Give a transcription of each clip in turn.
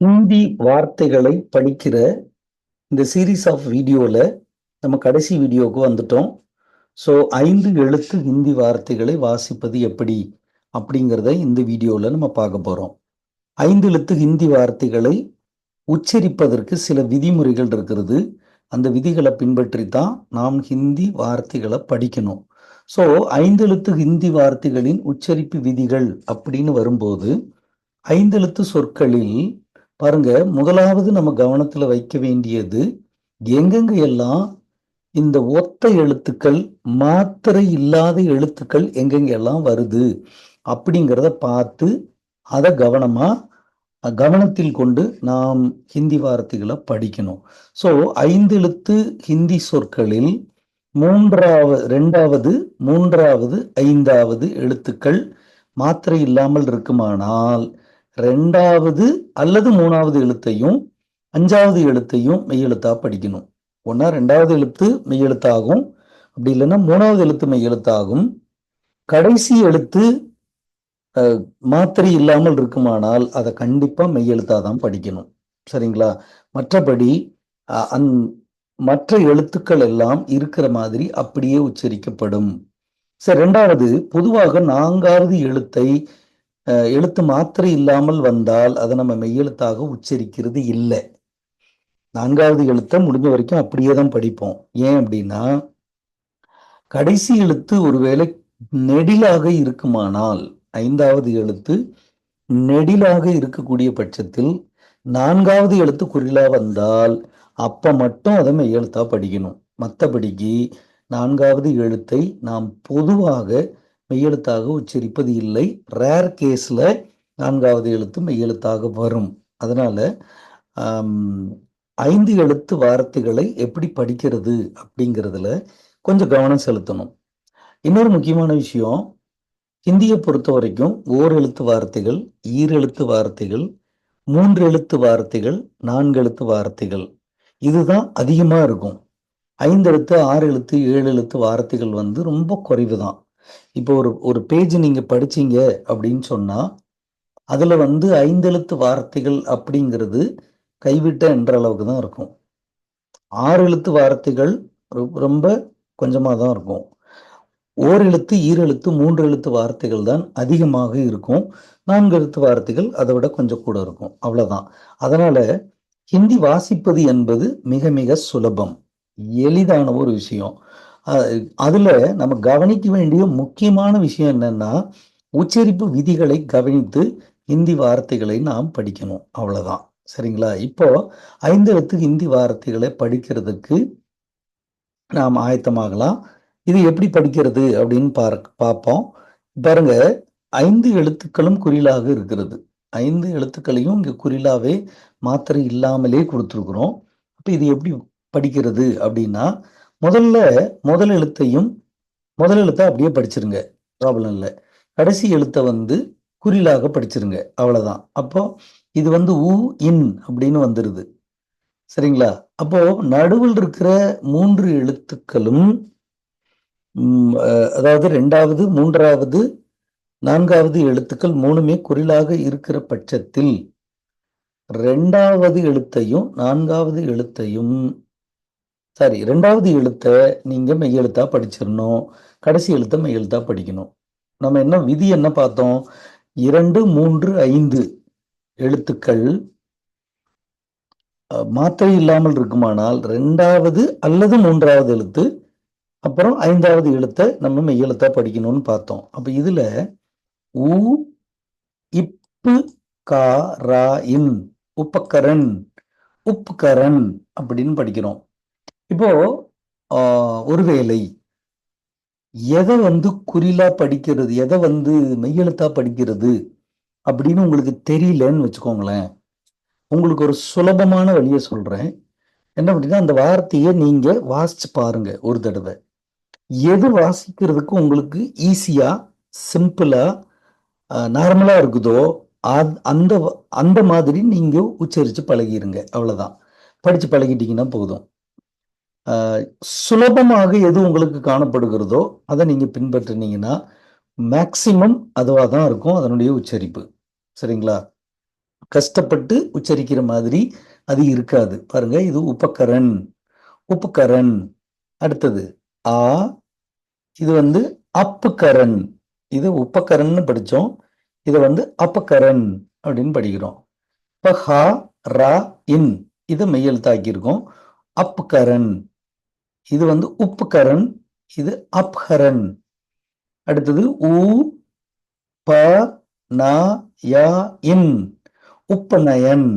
ஹிந்தி வார்த்தைகளை படிக்கிற இந்த சீரீஸ் ஆஃப் வீடியோவில் நம்ம கடைசி வீடியோவுக்கு வந்துட்டோம். ஸோ ஐந்து எழுத்து ஹிந்தி வார்த்தைகளை வாசிப்பது எப்படி அப்படிங்கிறத இந்த வீடியோவில் நம்ம பார்க்க போகிறோம் ஐந்து எழுத்து ஹிந்தி வார்த்தைகளை உச்சரிப்பதற்கு சில விதிமுறைகள் இருக்கிறது. அந்த விதிகளை பின்பற்றி தான் நாம் ஹிந்தி வார்த்தைகளை படிக்கணும். ஸோ ஐந்து எழுத்து ஹிந்தி வார்த்தைகளின் உச்சரிப்பு விதிகள் அப்படின்னு வரும்போது ஐந்தெழுத்து சொற்களில் பாருங்க முதலாவது நம்ம கவனத்துல வைக்க வேண்டியது எங்கெங்க எல்லாம் இந்த ஒத்த எழுத்துக்கள் மாத்திரை இல்லாத எழுத்துக்கள் எங்கெங்க எல்லாம் வருது அப்படிங்கிறத பார்த்து அதை கவனமா கவனத்தில் கொண்டு நாம் ஹிந்தி வார்த்தைகளை படிக்கணும். ஸோ ஐந்தெழுத்து ஹிந்தி சொற்களில் மூன்றாவது ரெண்டாவது மூன்றாவது ஐந்தாவது எழுத்துக்கள் மாத்திரை இல்லாமல் இருக்குமானால் ரெண்டாவது அல்லது மூணாவது எழுத்தையும் அஞ்சாவது எழுத்தையும் மெய்யெழுத்தா படிக்கணும். ஒன்னா ரெண்டாவது எழுத்து மெய்யெழுத்தாகும். அப்படி இல்லைன்னா மூணாவது எழுத்து மெய்யெழுத்தாகும். கடைசி எழுத்து மாத்திரை இல்லாமல் இருக்குமானால் அதை கண்டிப்பா மெய்யெழுத்தாக தான் படிக்கணும். சரிங்களா? மற்றபடி அந் மற்ற எழுத்துக்கள் எல்லாம் இருக்கிற மாதிரி அப்படியே உச்சரிக்கப்படும். சரி ரெண்டாவது பொதுவாக நான்காவது எழுத்தை எழுத்து மாத்திரை இல்லாமல் வந்தால் அதை நம்ம மெய்யெழுத்தாக உச்சரிக்கிறது இல்லை. நான்காவது எழுத்தை முடிஞ்ச வரைக்கும் அப்படியே தான் படிப்போம். ஏன் அப்படின்னா கடைசி எழுத்து ஒருவேளை நெடிலாக இருக்குமானால் ஐந்தாவது எழுத்து நெடிலாக இருக்கக்கூடிய பட்சத்தில் நான்காவது எழுத்து குறிலா வந்தால் அப்ப மட்டும் அதை மெய்யெழுத்தா படிக்கணும். மற்றபடிக்கு நான்காவது எழுத்தை நாம் பொதுவாக மெய்யெழுத்தாக உச்சரிப்பது இல்லை. ரேர் கேஸில் நான்காவது எழுத்து மெய்யெழுத்தாக வரும். அதனால் ஐந்து எழுத்து வார்த்தைகளை எப்படி படிக்கிறது அப்படிங்கிறதுல கொஞ்சம் கவனம் செலுத்தணும். இன்னொரு முக்கியமான விஷயம் ஹிந்தியை பொறுத்த வரைக்கும் ஓர் எழுத்து வார்த்தைகள் ஈரெழுத்து வார்த்தைகள் மூன்று எழுத்து வார்த்தைகள் நான்கு எழுத்து வார்த்தைகள். இதுதான் அதிகமாக இருக்கும். ஐந்து எழுத்து ஆறு எழுத்து ஏழு எழுத்து வார்த்தைகள் வந்து ரொம்ப குறைவு தான் இப்போ ஒரு ஒரு பேஜ் நீங்க படிச்சீங்க அப்படின்னு சொன்னா அதுல வந்து ஐந்தெழுத்து வார்த்தைகள் அப்படிங்கிறது கைவிட்ட என்ற அளவுக்கு தான் இருக்கும். ஆறு எழுத்து வார்த்தைகள் ரொம்ப கொஞ்சமாக தான் இருக்கும். ஓர் எழுத்து ஈரெழுத்து மூன்று எழுத்து வார்த்தைகள் தான் அதிகமாக இருக்கும். நான்கு எழுத்து வார்த்தைகள் அதை விட கொஞ்சம் கூட இருக்கும். அவ்வளவுதான். அதனால ஹிந்தி வாசிப்பது என்பது மிக மிக சுலபம். எளிதான ஒரு விஷயம். அதுல நம்ம கவனிக்க வேண்டிய முக்கியமான விஷயம் என்னன்னா உச்சரிப்பு விதிகளை கவனித்து ஹிந்தி வார்த்தைகளை நாம் படிக்கணும். அவ்வளவுதான். சரிங்களா? இப்போ ஐந்து எழுத்து ஹிந்தி வார்த்தைகளை படிக்கிறதுக்கு நாம் ஆயத்தமாகலாம். இது எப்படி படிக்கிறது அப்படின்னு பார் பார்ப்போம். பாருங்க ஐந்து எழுத்துக்களும் குறிலாக இருக்கிறது. ஐந்து எழுத்துக்களையும் இங்கே குறிலாவே மாத்திரை இல்லாமலே கொடுத்துருக்குறோம். அப்போ இது எப்படி படிக்கிறது அப்படின்னா முதல்ல முதல் எழுத்தையும் முதல் எழுத்தை அப்படியே படிச்சிருங்க. ப்ராப்ளம் இல்லை. கடைசி எழுத்தை வந்து குறிலாக படிச்சிருங்க. அவ்வளோதான் அப்போ இது வந்து உ இன் அப்படின்னு வந்துடுது சரிங்களா? அப்போ நடுவில் இருக்கிற மூன்று எழுத்துக்களும் அதாவது ரெண்டாவது மூன்றாவது நான்காவது எழுத்துக்கள் மூணுமே குறிலாக இருக்கிற பட்சத்தில் ரெண்டாவது எழுத்தையும் நான்காவது எழுத்தையும் சரி ரெண்டாவது எழுத்தை நீங்கள் மெய்யெழுத்தாக படிச்சிடணும் கடைசி எழுத்தை மெய்யெழுத்தா படிக்கணும். நம்ம என்ன விதி என்ன பார்த்தோம்? இரண்டு மூன்று ஐந்து எழுத்துக்கள் மாத்திரை இல்லாமல் இருக்குமானால் ரெண்டாவது அல்லது மூன்றாவது எழுத்து அப்புறம் ஐந்தாவது எழுத்தை நம்ம மெய்யெழுத்தா படிக்கணும்னு பார்த்தோம். அப்போ இதில் உ இப்பு கா ரா இன் உப்பக்கரன் உப்புக்கரன் அப்படின்னு படிக்கிறோம். இப்போ ஒருவேளை எதை வந்து குறிலா படிக்கிறது எதை வந்து மெய்யெழுத்தா படிக்கிறது அப்படின்னு உங்களுக்கு தெரியலன்னு வச்சுக்கோங்களேன். உங்களுக்கு ஒரு சுலபமான வழியை சொல்றேன். என்ன அப்படின்னா அந்த வார்த்தையை நீங்க வாசிச்சு பாருங்க ஒரு தடவை. எது வாசிக்கிறதுக்கு உங்களுக்கு ஈஸியா சிம்பிளா நார்மலா இருக்குதோ அந்த அந்த மாதிரி நீங்க உச்சரிச்சு பழகிருங்க. அவ்வளவுதான். படிச்சு பழகிட்டீங்கன்னா போதும். சுலபமாக எது உங்களுக்கு காணப்படுகிறதோ அதை நீங்கள் பின்பற்றினீங்கன்னா மேக்சிமம் அதுவாக தான் இருக்கும் அதனுடைய உச்சரிப்பு. சரிங்களா? கஷ்டப்பட்டு உச்சரிக்கிற மாதிரி அது இருக்காது. பாருங்க இது உபகரன் உப்புக்கரன் அடுத்தது ஆ இது வந்து அப்புக்கரன் இது உப்பக்கரன் படித்தோம் இதை வந்து அப்பக்கரன் அப்படின்னு படிக்கிறோம். இப்போ ஹா ரா இன். இதை மெய்யெழுத்தாக்கியிருக்கோம். அப்புக்கரன் இது வந்து உப்புகரன் இது அப்ஹரன். அடுத்தது உ ப ந யா இன். உப்பநயன்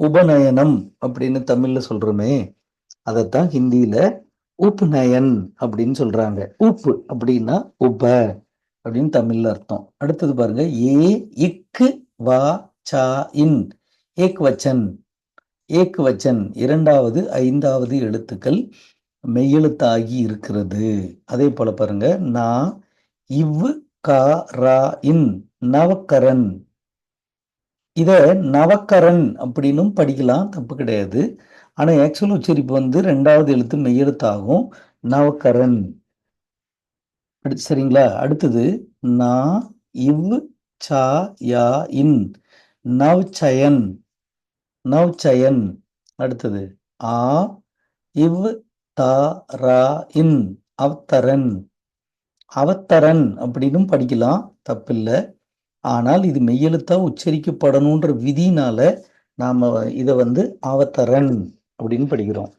உபநயனம் அப்படின்னு தமிழ்ல சொல்றோமே அதைத்தான் ஹிந்தியில உப்நயன் அப்படின்னு சொல்றாங்க. உப்பு அப்படின்னா உப அப்படின்னு தமிழ்ல அர்த்தம். அடுத்தது பாருங்க ஏ இக்கு வா சா இன். ஏக் வச்சன் ஏக் வச்சன் இரண்டாவது ஐந்தாவது எழுத்துக்கள். மெய்யெழுத்தாகி இருக்கிறது. அதே போல பாருங்க நான் இவ் கா ரா இன் நவக்கரன். இத நவக்கரன் அப்படின்னும் படிக்கலாம் தப்பு கிடையாது. ஆனா ஆக்சுவல் உச்சரிப்பு வந்து ரெண்டாவது எழுத்து மெய்யெழுத்தாகும் நவக்கரன். சரிங்களா? அடுத்தது நா இவ் சா யா இன் நவ்சயன். நவ்சயன். அடுத்தது ஆ இவ் தா ரா இன் அவத்தரன். அவத்தரன் அப்படின்னும் படிக்கலாம் தப்பில்லை. ஆனால் இது மெய்யெழுத்தா உச்சரிக்கப்படணுன்ற விதினால நாம இதை வந்து அவத்தரன் அப்படின்னு படிக்கிறோம்.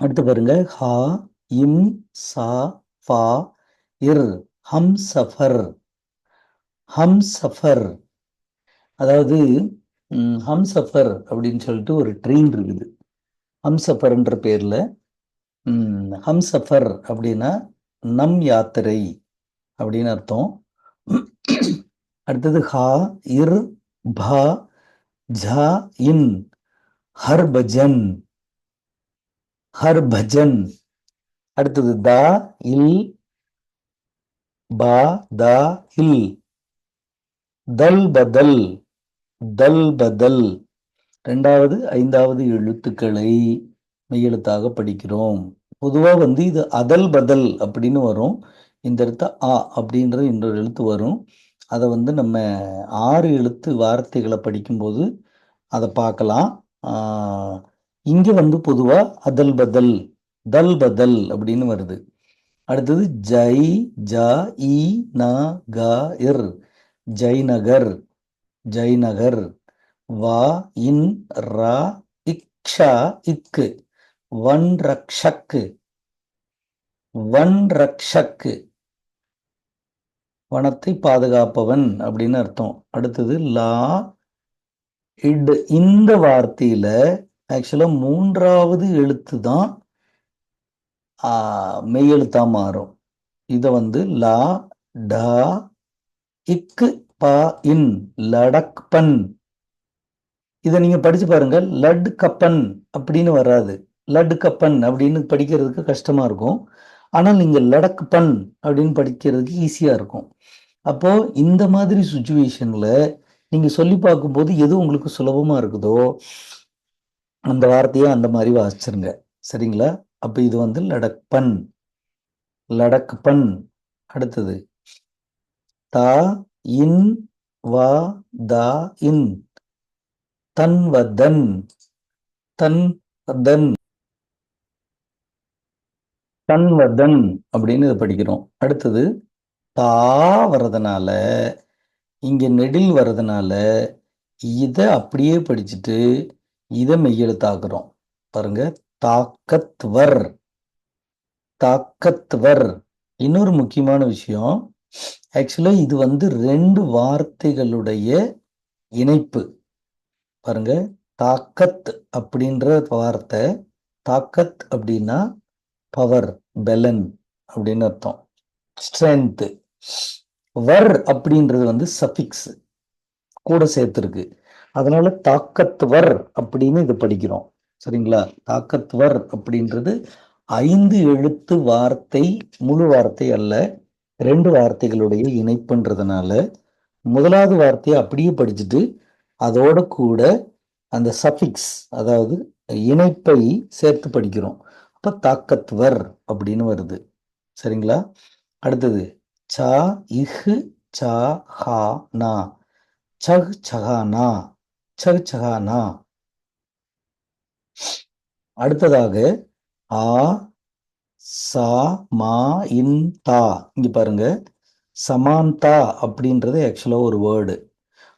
அடுத்து பாருங்க ஹா இம் சா ஃபா இர் ஹம் சஃபர். ஹம் சஃபர். அதாவது ஹம் சஃபர் அப்படின்னு சொல்லிட்டு ஒரு ட்ரெயின் இருக்குது. ஹம் சஃபர்ன்ற பேர்ல ஹம் சஃபர் அப்படின்னா நம் யாத்திரை அப்படின்னு அர்த்தம். அடுத்தது ஹா இர் பா ஜா இன் ஹர்பஜன் ஹர்பஜன் அடுத்தது தா இல் பா தா இல். தல் பதல் தல் பதல். ரெண்டாவது ஐந்தாவது எழுத்துக்களை மெய்யெழுத்தாக படிக்கிறோம். பொதுவாக வந்து இது அதல் பதல் அப்படின்னு வரும். இந்த எழுத்து ஆ அப்படின்ற இன்னொரு எழுத்து வரும். அதை வந்து நம்ம ஆறு எழுத்து வார்த்தைகளை படிக்கும்போது அதை பார்க்கலாம். இங்கே வந்து பொதுவாக அதல் பதல் தல் பதல் அப்படின்னு வருது. அடுத்தது ஜை ஜ இ ந க இர். ஜெய்நகர் ஜெய்நகர் வா இன் ரா இக்ஷா இக்கு. வன் ரக்ஷக்கு வன் ரக்ஷக்கு வனத்தை பாதுகாப்பவன் அப்படின்னு அர்த்தம். அடுத்தது லா இட். இந்த வார்த்தையில ஆக்சுவலா மூன்றாவது எழுத்து தான் மெய்யெழுத்தா மாறும். இதை வந்து லா ட இக்கு ப இன் லடக் பன். இதை நீங்க படிச்சு பாருங்க. லட் கப்பன் அப்படின்னு வராது. லடுக்கப்பன் அப்படின்னு படிக்கிறதுக்கு கஷ்டமாக இருக்கும். ஆனால் நீங்கள் லடக்கப்பன் பன் அப்படின்னு படிக்கிறதுக்கு ஈஸியாக இருக்கும். அப்போது இந்த மாதிரி சுச்சுவேஷனில் நீங்கள் சொல்லி பார்க்கும்போது எது உங்களுக்கு சுலபமாக இருக்குதோ அந்த வார்த்தையை அந்த மாதிரி வாசிச்சிருங்க. சரிங்களா? அப்போ இது வந்து லடக்பன் லடக்பன் அடுத்தது. தா இன் வா தா இன். தன்வதன் தன்வதன் தன்வதன் அப்படின்னு இதை படிக்கிறோம். அடுத்தது தா வர்றதுனால இங்கே நெடில் வர்றதுனால இதை அப்படியே படிச்சுட்டு இதை மெய்யெழுத்தாக்குறோம். பாருங்க தாக்கத்வர். தாக்கத்வர். இன்னொரு முக்கியமான விஷயம் ஆக்சுவலாக இது வந்து ரெண்டு வார்த்தைகளுடைய இணைப்பு. பாருங்க தாக்கத் அப்படின்ற வார்த்தை தாக்கத் அப்படின்னா பவர் பெலன் அப்படின்னு அர்த்தம். ஸ்ட்ரென்த்து வர் அப்படின்றது வந்து சஃபிக்ஸ் கூட சேர்த்துருக்கு. அதனால தாக்கத்வர் அப்படின்னு இது படிக்கிறோம். சரிங்களா? தாக்கத்வர் அப்படின்றது ஐந்து எழுத்து வார்த்தை முழு வார்த்தை அல்ல ரெண்டு வார்த்தைகளுடைய இணைப்புன்றதுனால முதலாவது வார்த்தையை அப்படியே படிச்சுட்டு அதோட கூட அந்த சஃபிக்ஸ் அதாவது இணைப்பை சேர்த்து படிக்கிறோம். ரொம்ப தாக்கத்வர் அப்படின்னு வருது. சரிங்களா? அடுத்தது சா இஹு சா ஹா நா. சஹ் சஹானா. சஹ் சஹானா. அடுத்ததாக ஆ சா மா இன் தா. இங்கே பாருங்க. சமாந்தா அப்படின்றது ஆக்சுவலாக ஒரு வேர்டு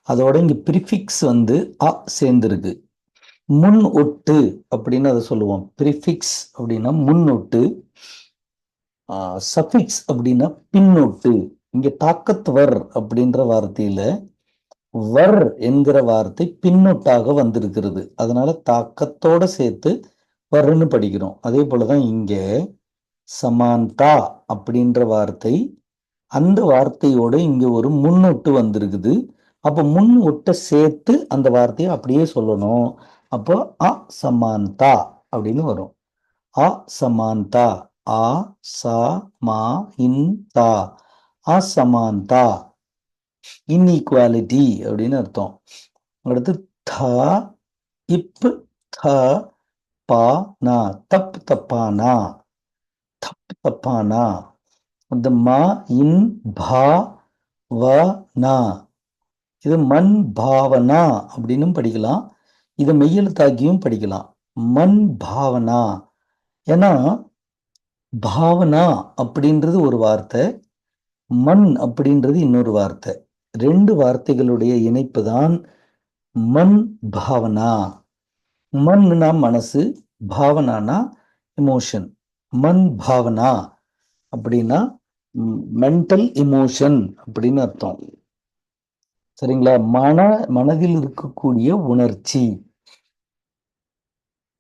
அதோட இங்கே ப்ரிஃபிக்ஸ் வந்து அ சேர்ந்துருக்கு. முன் ஒட்டு அப்படின்னு அதை சொல்லுவோம். ப்ரிஃபிக்ஸ் அப்படின்னா முன்னொட்டு. சஃபிக்ஸ் அப்படின்னா பின்னொட்டு. இங்க தாக்கத்வர் அப்படின்ற வார்த்தையில வர் என்கிற வார்த்தை பின்னொட்டாக வந்திருக்கிறது. அதனால தாக்கத்தோட சேர்த்து வர்ன்னு படிக்கிறோம். அதே போலதான் இங்க சமாந்தா அப்படின்ற வார்த்தை அந்த வார்த்தையோட இங்க ஒரு முன்னொட்டு வந்திருக்குது. அப்போ முன் ஒட்ட சேர்த்து அந்த வார்த்தையை அப்படியே சொல்லணும். அப்போ அ சமாந்தா அப்படின்னு வரும். அ சமாந்தா ஆ ச மா இன் தா. அசமாந்தா இன்இக்வாலிட்டி அப்படின்னு அர்த்தம். அடுத்து த இப் த பா நா தப் தப்பானா? தப் தப்பானா? இந்த மா இன் பா வ நா. இது மண் பாவனா அப்படின்னும் படிக்கலாம். இதை மெய்யெழுத்தாக்கியும் படிக்கலாம். மண் பாவனா. ஏன்னா பாவனா அப்படின்றது ஒரு வார்த்தை மண் அப்படின்றது இன்னொரு வார்த்தை. ரெண்டு வார்த்தைகளுடைய இணைப்பு தான் மண் பாவனா. மண்னா மனசு பாவனானா எமோஷன் மண் பாவனா அப்படின்னா மென்டல் இமோஷன் அப்படின்னு அர்த்தம். சரிங்களா? மன மனதில் இருக்கக்கூடிய உணர்ச்சி.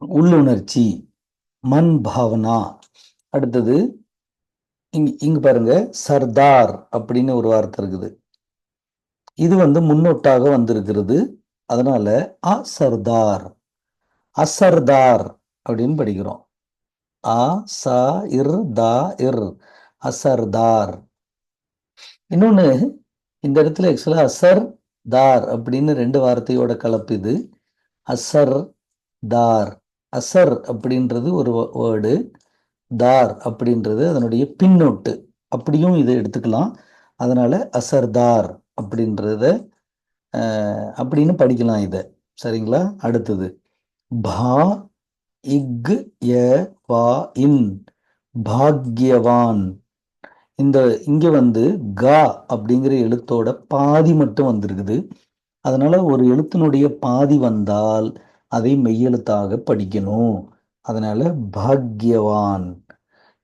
உள்ளுணர்ச்சி மண் பாவனா. அடுத்தது இங்க இங்க பாருங்க சர்தார் அப்படின்னு ஒரு வார்த்தை இருக்குது. இது வந்து முன்னோட்டாக வந்திருக்கிறது. அதனால அ சர்தார். அசர்தார் அப்படின்னு படிக்கிறோம். அ ச இர் தா இர். அசர்தார் இன்னொன்று இந்த இடத்துல ஆக்சுவலாக அசர் தார் அப்படின்னு ரெண்டு வார்த்தையோட கலப்பு இது. அசர் தார். அசர் அப்படின்றது ஒரு வேர்டு. தார் அப்படின்றது அதனுடைய பின்னொட்டு. அப்படியும் இதை எடுத்துக்கலாம். அதனால் அசர்தார் அப்படின்றத அப்படின்னு படிக்கலாம் இதை. சரிங்களா? அடுத்தது. பா இக் ய வா இன். பாக்யவான். இந்த இங்கே வந்து கா அப்படிங்கிற எழுத்தோட பாதி மட்டும் வந்திருக்குது. அதனால் ஒரு எழுத்தினுடைய பாதி வந்தால் அதை மெய்யெழுத்தாக படிக்கணும். அதனால பாக்யவான்.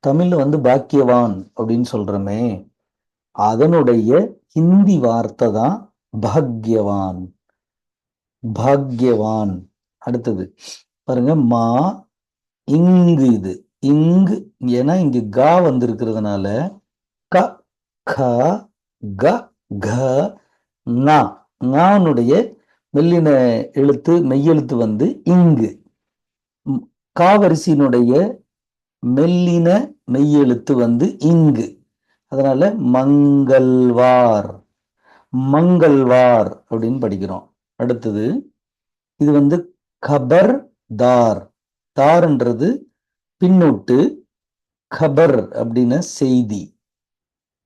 தமிழ்ல வந்து பாக்கியவான் அப்படின்னு சொல்றோமே. அதனுடைய ஹிந்தி வார்த்தை தான் பாக்யவான். பாக்யவான். அடுத்தது பாருங்க மா இங்கு இது. இங்கு ஏன்னா இங்கு கா வந்திருக்கிறதுனால க க க க ஙா ஞானுடைய மெல்லின எழுத்து மெய்யெழுத்து வந்து இங்கு. காவரிசியினுடைய மெல்லின மெய்யெழுத்து வந்து இங்கு. அதனால மங்கள்வார். மங்கள்வார் அப்படின்னு படிக்கிறோம். அடுத்தது இது வந்து கபர் தார் தார்ன்றது பின்னொட்டு கபர் அப்படின்னா செய்தி.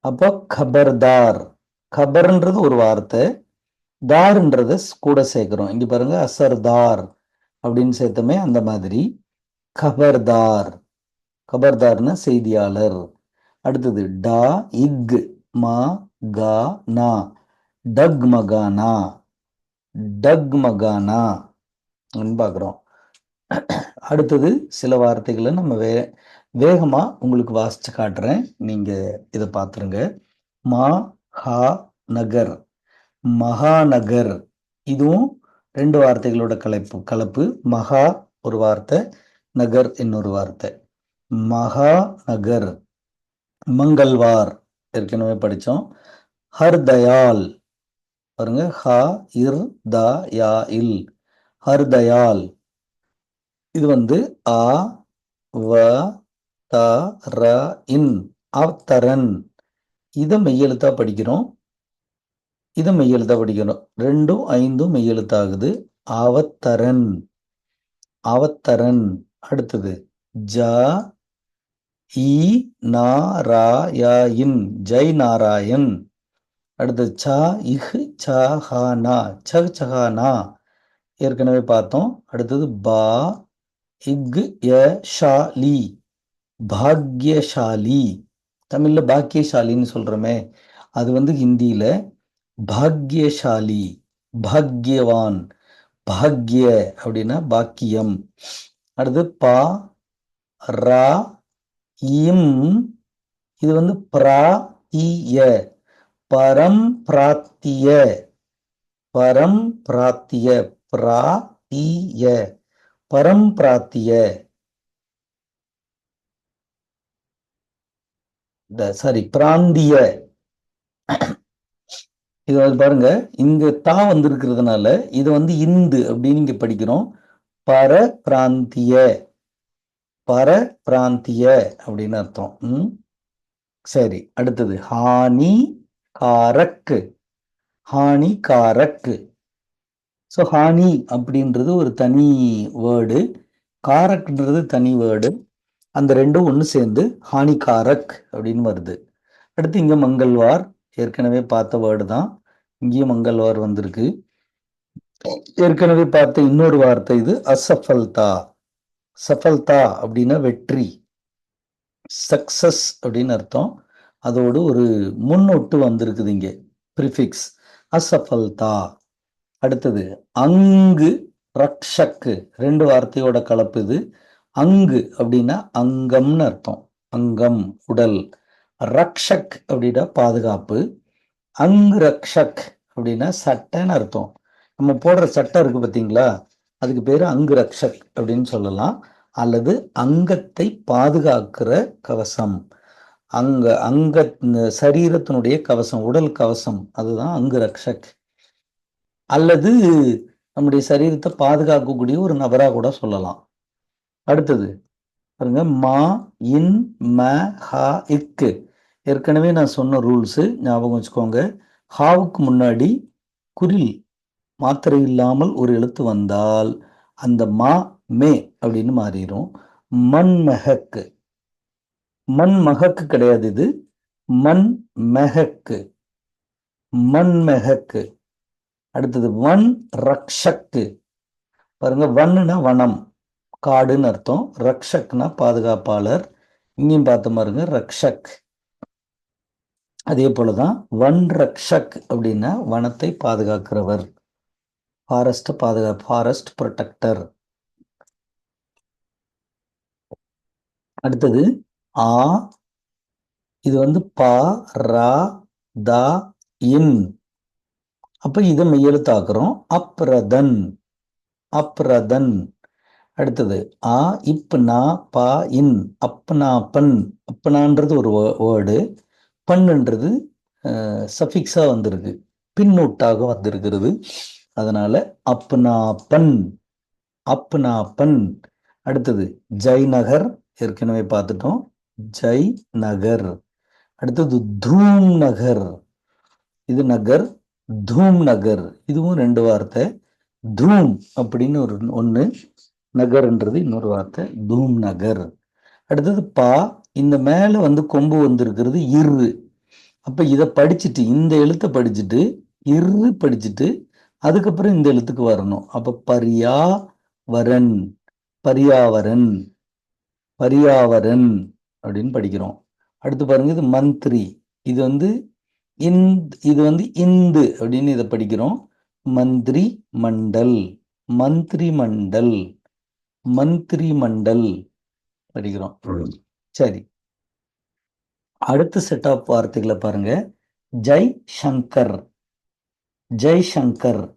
அப்போ கபர்தார். கபர்ன்றது ஒரு வார்த்தை. தார்ன்றத கூட சேர்க்கிறோம். இங்கே பாருங்க அசர்தார் அப்படின்னு சேர்த்தோமே அந்த மாதிரி. கபர்தார். கபர்தார்னா செய்தியாளர். அடுத்தது டா இக் மா கா நா. டக் மகானா டக் மகானா பார்க்குறோம். அடுத்தது சில வார்த்தைகளை நம்ம வே வேகமாக உங்களுக்கு வாசித்து காட்டுறேன். நீங்கள் இதை பார்த்துருங்க. மா ஹா நகர். மகாநகர். இதுவும் ரெண்டு வார்த்தைகளோட கலப்பு கலப்பு. மகா ஒரு வார்த்தை நகர் இன்னொரு வார்த்தை. மகாநகர். மங்கள்வார். ஏற்கனவே படித்தோம். ஹர்தயால். பாருங்க. ஹ இர் த யா இல். ஹர்தயால். இது வந்து ஆ வ த ர இன். அவத்தரன் இதை மெய்யெழுத்தா படிக்கிறோம். இதை மெய்யெழுத்தா படிக்கணும். ரெண்டும் ஐந்தும் மெய்யெழுத்தாகுது. அவத்தரன் அவத்தரன் அடுத்தது ஜ இ நாராயின் ஜெய் நாராயண். அடுத்தது ச இஹ் சஹானா சஹ் சஹானா ஏற்கனவே பார்த்தோம். அடுத்தது பா இக் ய ஷாலி. பாக்யசாலி. தமிழில் பாக்கியசாலின்னு சொல்கிறோமே அது வந்து ஹிந்தியில பாக்யசாலி பாக்யவான் பாக்ய அப்படின்னா பாக்கியம். அடுத்து பா ரா இம் இது வந்து பிரா இய பரம் பிராத்திய பரம் பிராத்திய பிரா இய பரம் பிராத்திய. சாரி பிராந்திய. இது வந்து பாருங்க. இங்க தா வந்திருக்கிறதுனால இது வந்து இந்து அப்படின்னு இங்க படிக்கிறோம். பர பிராந்திய பர பிராந்திய அப்படின்னு அர்த்தம். ம்? சரி அடுத்தது. ஹானி காரக்கு ஹானி காரக்கு ஸோ ஹானி அப்படின்றது ஒரு தனி வேர்டு காரக்ன்றது தனி வேர்டு அந்த ரெண்டும் ஒன்று சேர்ந்து ஹானிகாரக் அப்படின்னு வருது. அடுத்து இங்கே மங்கள்வார். ஏற்கனவே பார்த்த வேர்டு தான். இங்கேயும் மங்கள்வார் வந்திருக்கு. ஏற்கனவே பார்த்த இன்னொரு வார்த்தை இது அசஃபல்தா சஃபல்தா அப்படின்னா வெற்றி. சக்சஸ் அப்படின்னு அர்த்தம். அதோடு ஒரு முன்னொட்டு வந்திருக்குது இங்கே. ப்ரிஃபிக்ஸ். அசஃபல்தா அடுத்தது அங்கு ரக்ஷக்கு ரெண்டு வார்த்தையோட கலப்பு இது. அங்கு அப்படின்னா அங்கம்னு அர்த்தம். அங்கம் உடல். ரக்ஷக் அப்படின்னா பாதுகாப்பு. அங்கு ரக்ஷக் அப்படின்னா சட்டைன்னு அர்த்தம். நம்ம போடுற சட்டை இருக்கு பார்த்தீங்களா அதுக்கு பேர் அங்கு ரக்ஷக் அப்படின்னு சொல்லலாம். அல்லது அங்கத்தை பாதுகாக்கிற கவசம். அங்க அங்க சரீரத்தினுடைய கவசம் உடல் கவசம் அதுதான் அங்கு ரக்ஷக் அல்லது நம்முடைய சரீரத்தை பாதுகாக்கக்கூடிய ஒரு நபராக கூட சொல்லலாம். அடுத்தது பாருங்க மா இன் ம ஹ இக்கு. ஏற்கனவே நான் சொன்ன ரூல்ஸு ஞாபகம் வச்சுக்கோங்க. ஹாவுக்கு முன்னாடி குரில் மாத்திரை இல்லாமல் ஒரு எழுத்து வந்தால் அந்த மா மே அப்படின்னு மாறிடும் மண் மெஹக்கு மண் கிடையாது இது. மண் மெஹக்கு மண் மெஹக்கு அடுத்தது வன் ரக்ஷக்கு. பாருங்க வன்னுனா வனம் காடுன்னு அர்த்தம். ரக்ஷக்னா பாதுகாப்பாளர். இங்கேயும் பார்த்த பாருங்க ரக்ஷக். அதே போலதான் வன் ரக்ஷக் அப்படின்னா வனத்தை பாதுகாக்கிறவர். ஃபாரஸ்ட் பாதுகா ஃபாரஸ்ட் ப்ரொடெக்டர் அடுத்தது ஆ இது வந்து பா ரா தா இன். அப்போ இதை மெய்யெழுத்தாக்குறோம். அப்ரதன் அப்ரதன். அடுத்தது ஆ இப்னா பா இன் அப்னா பன் அப்னான்றது ஒரு வேர்டு. பண்ணுன்றது சஃபிக்ஸாக வந்திருக்கு. பின்னூட்டாக வந்திருக்கிறது. அதனால அப்னா பண் அப்னா பண் அடுத்தது ஜெய்நகர் ஏற்கனவே பார்த்துட்டோம். ஜெய் நகர் அடுத்தது தூம் நகர் இது நகர் தூம் நகர் இதுவும் ரெண்டு வார்த்தை. தூம் அப்படின்னு ஒரு ஒன்று நகர்ன்றது இன்னொரு வார்த்தை தூம் நகர் அடுத்தது பா இந்த மேலே வந்து கொம்பு வந்திருக்கிறது இரு. அப்போ இதை படிச்சுட்டு இந்த எழுத்தை படிச்சுட்டு இரு படிச்சுட்டு அதுக்கப்புறம் இந்த எழுத்துக்கு வரணும். அப்போ பரியா வரன் பரியாவரன் பரியாவரன் அப்படின்னு படிக்கிறோம். அடுத்து பாருங்க இது மந்திரி. இது வந்து இந்த் இது வந்து இந்து அப்படின்னு இதை படிக்கிறோம். மந்திரி மண்டல் மந்திரி மண்டல் மந்திரி மண்டல் படிக்கிறோம் சரி. அடுத்த செட் ஆஃப் வார்த்தைகளை பாருங்க. ஜெய் சங்கர். ஜெய் சங்கர்.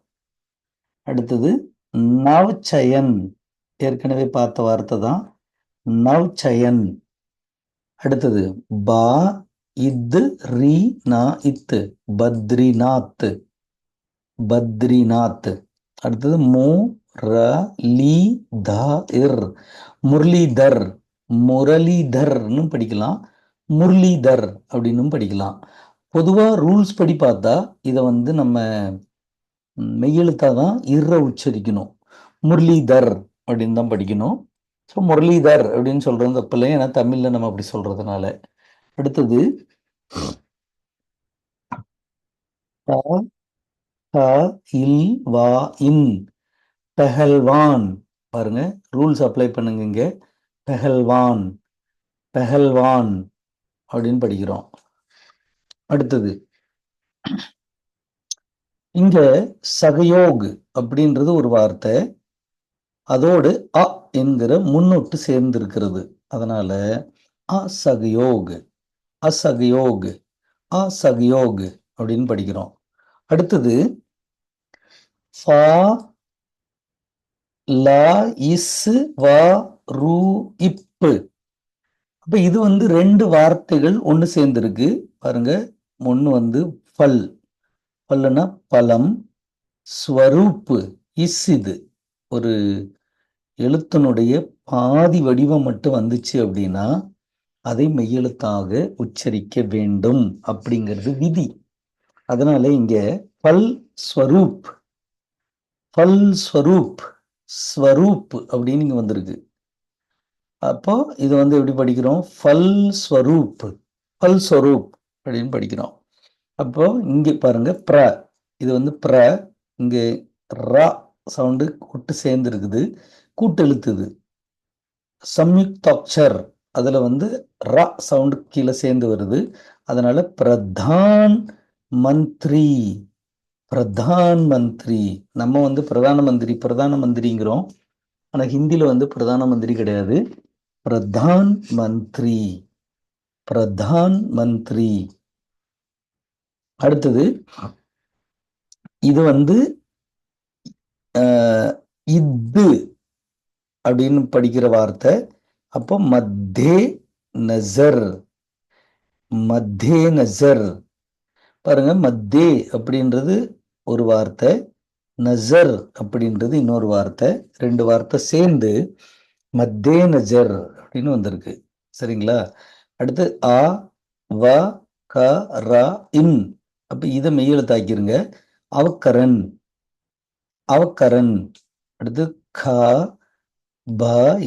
அடுத்தது நவ்சயன். ஏற்கனவே பார்த்த வார்த்தை தான். நவ்சயன். அடுத்தது பா இது ரீ நா இத்து. பத்ரிநாத். பத்ரிநாத். அடுத்தது மு ர லீ த இர். முரளிதர். முரளிதர்னு படிக்கலாம். முரளிதர் அப்படின்னும் படிக்கலாம். பொதுவாக ரூல்ஸ் படி பார்த்தா இதை வந்து நம்ம மெய்யெழுத்தாக தான் இற உச்சரிக்கணும். முரளிதர் அப்படின்னு தான் படிக்கணும். ஸோ முரளிதர் அப்படின்னு சொல்கிறது தப்பில்லை ஏன்னா தமிழில் நம்ம அப்படி சொல்கிறதுனால அடுத்தது இல் வா இன் பெஹல்வான். பாருங்க ரூல்ஸ் அப்ளை பண்ணுங்க இங்கே. பெஹல்வான் பெஹல்வான் அப்படின்னு படிக்கிறோம். அடுத்தது இங்க சகயோக் அப்படின்றது ஒரு வார்த்தை. அதோடு அ என்கிற முன்னொட்டு சேர்ந்திருக்கிறது. அதனால அசகயோக் அசகயோக் அசகயோக் அப்படின்னு படிக்கிறோம். அடுத்தது ஃபா லா இஸ் வ ரு இப்பு. அப்ப இது வந்து ரெண்டு வார்த்தைகள் ஒன்று சேர்ந்துருக்கு. பாருங்க ஒன்று வந்து ஃபல் பல்லுனா பலம் ஸ்வரூப்பு இஸ் இது ஒரு எழுத்தினுடைய பாதி வடிவம் மட்டும் வந்துச்சு அப்படின்னா அதை மெய்யெழுத்தாக உச்சரிக்க வேண்டும் அப்படிங்கிறது விதி. அதனால இங்க பல் ஸ்வரூப். பல் ஸ்வரூப். ஸ்வரூப் அப்படின்னு இங்கே வந்திருக்கு. அப்போ இது வந்து எப்படி படிக்கிறோம்? ஃபல் ஸ்வரூப் ஃபல் ஸ்வரூப் அப்படின்னு படிக்கிறோம். அப்போ இங்கே பாருங்க ப்ர. இது வந்து ப்ர. இங்கே ரா சவுண்டு கூட்டு சேர்ந்துருக்குது. கூட்டெழுத்துது. சம்யுக்தாட்சர். அதில் வந்து ரா சவுண்டு கீழே சேர்ந்து வருது. அதனால பிரதான் மந்த்ரி. பிரதான் மந்திரி நம்ம வந்து பிரதான மந்திரி பிரதான மந்திரிங்கிறோம் ஆனால் ஹிந்தியில் வந்து பிரதான மந்திரி கிடையாது. பிரதான் மந்திரி பிரதான் மந்திரி அடுத்தது இது வந்து இது அப்படின்னு படிக்கிற வார்த்தை. அப்போ மத்தே நசர். மத்தே நசர். பாருங்க மத்தே அப்படின்றது ஒரு வார்த்தை நசர் அப்படின்றது இன்னொரு வார்த்தை ரெண்டு வார்த்தை சேர்ந்து மத்தே நஜர் அப்படின்னு வந்திருக்கு. சரிங்களா? அடுத்து ஆ வ க ர இன். அப்போ இதை மெய்யெழுத்தாக்கிருங்க அவக்கரன். அவக்கரன். அடுத்து க ப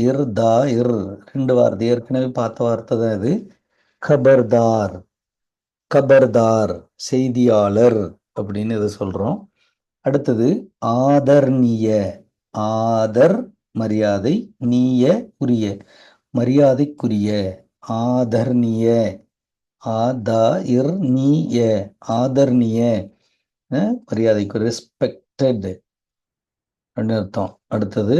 இர் தா இர். ரெண்டு வார்த்தை. ஏற்கனவே பார்த்த வார்த்தை தான் இது. கபர்தார். கபர்தார். செய்தியாளர். அப்படின்னு இதை சொல்றோம். அடுத்தது ஆதர்ணிய ஆதர் மரியாதை நீய உரிய மரியாதைக்குரிய ஆதர்ணிய ஆதா இர் நீய ஆதர்ணிய மரியாதைக்கு ரெஸ்பெக்டட் அர்த்தம். அடுத்தது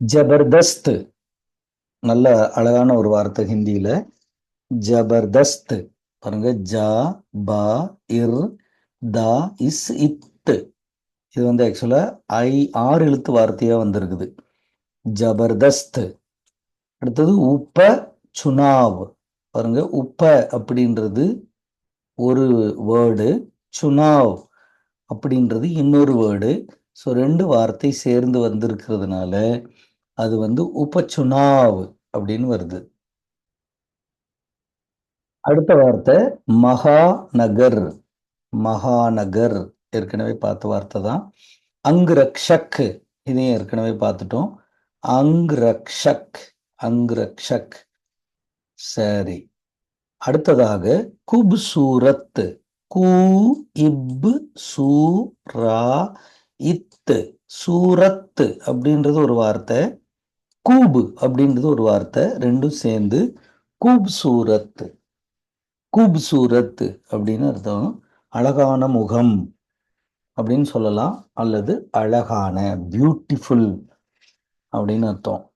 ஜபர்தஸ்த். நல்ல அழகான ஒரு வார்த்தை ஹிந்தியில. ஜபர்தஸ்த். பாருங்க ஜா பா இர் தா இஸ் இத்து இது வந்து ஆக்சுவலாக ஐ ஆறு எழுத்து வார்த்தையாக வந்திருக்குது. ஜபர்தஸ்த். அடுத்தது உப்ப சுனாவ். பாருங்க உப்ப அப்படின்றது ஒரு வேர்டு சுனாவ் அப்படின்றது இன்னொரு வேர்டு. ஸோ ரெண்டு வார்த்தை சேர்ந்து வந்திருக்கிறதுனால அது வந்து உபச்சுனாவ் அப்படின்னு வருது. அடுத்த வார்த்தை மகாநகர். மகாநகர் ஏற்கனவே பார்த்த வார்த்தை தான். அங் ரக்ஷக் இதையும் ஏற்கனவே பார்த்துட்டோம். அங் ரக்ஷக் அங் ரக்ஷக் சரி. அடுத்ததாக குப் சூரத் கூ இப் சூ ரா இத்து. சூரத்து அப்படின்றது ஒரு வார்த்தை. கூபு அப்படின்றது ஒரு வார்த்தை. ரெண்டும் சேர்ந்து கூப் சூரத்து கூப்சூரத் அப்படின்னு அர்த்தம். அழகான முகம் அப்படின்னு சொல்லலாம். அல்லது அழகான பியூட்டிஃபுல் அப்படின்னு அர்த்தம்.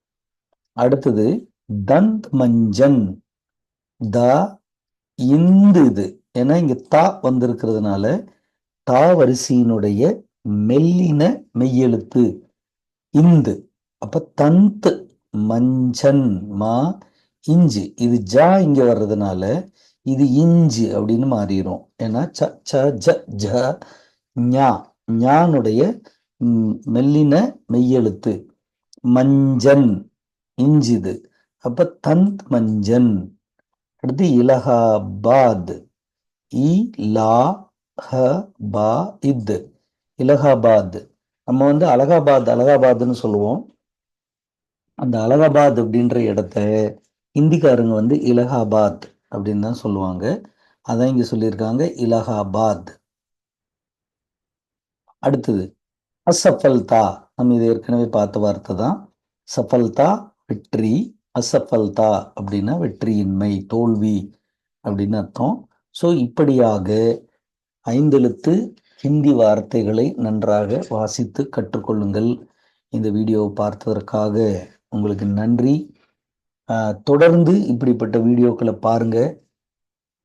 அடுத்தது தந்த் மஞ்சன். த இந்து இது ஏன்னா இங்க தா வந்திருக்கிறதுனால தா வரிசையினுடைய மெல்லின மெய்யெழுத்து இந்து. அப்ப தந்த் மஞ்சன் மா இஞ்சு. இது ஜா இங்க வர்றதுனால இது இஞ்சு அப்படின்னு மாறிடும் ஏன்னா ச ச ஜ ஜ ஞா. ஞானுடைய மெல்லின மெய்யெழுத்து. மஞ்சன். இஞ்சுது அப்ப தந்த் மஞ்சன். அடுத்து இலகாபாத். இ லா ஹ பா இத். இலகாபாத். நம்ம வந்து அலகாபாத் அலகாபாத்னு சொல்லுவோம். அந்த அலகாபாத் அப்படின்ற இடத்த இந்திக்காரங்க வந்து இலகாபாத் அப்படின்னு தான் சொல்லுவாங்க. அதான் இங்கே சொல்லியிருக்காங்க இலகாபாத். அடுத்தது அசஃபல்தா. நம்ம இது ஏற்கனவே பார்த்த வார்த்தை தான். சஃபல்தா வெற்றி. அசஃபல்தா அப்படின்னா வெற்றியின்மை தோல்வி அப்படின்னு அர்த்தம். ஸோ இப்படியாக ஐந்தெழுத்து ஹிந்தி வார்த்தைகளை நன்றாக வாசித்து கற்றுக்கொள்ளுங்கள். இந்த வீடியோவை பார்த்ததற்காக உங்களுக்கு நன்றி. தொடர்ந்து இப்படிப்பட்ட வீடியோக்களை பாருங்க.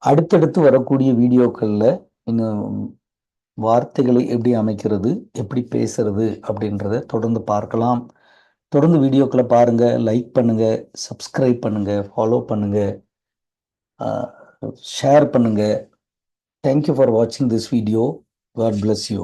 அடுத்தடுத்து வரக்கூடிய வீடியோக்களில் இன்னும் வார்த்தைகளை எப்படி அமைக்கிறது எப்படி பேசுறது அப்படின்றத தொடர்ந்து பார்க்கலாம். தொடர்ந்து வீடியோக்களை பாருங்கள் லைக் பண்ணுங்கள் சப்ஸ்கிரைப் பண்ணுங்கள் ஃபாலோ பண்ணுங்கள் ஷேர் பண்ணுங்கள் தேங்க்யூ ஃபார் வாட்சிங் this video God bless you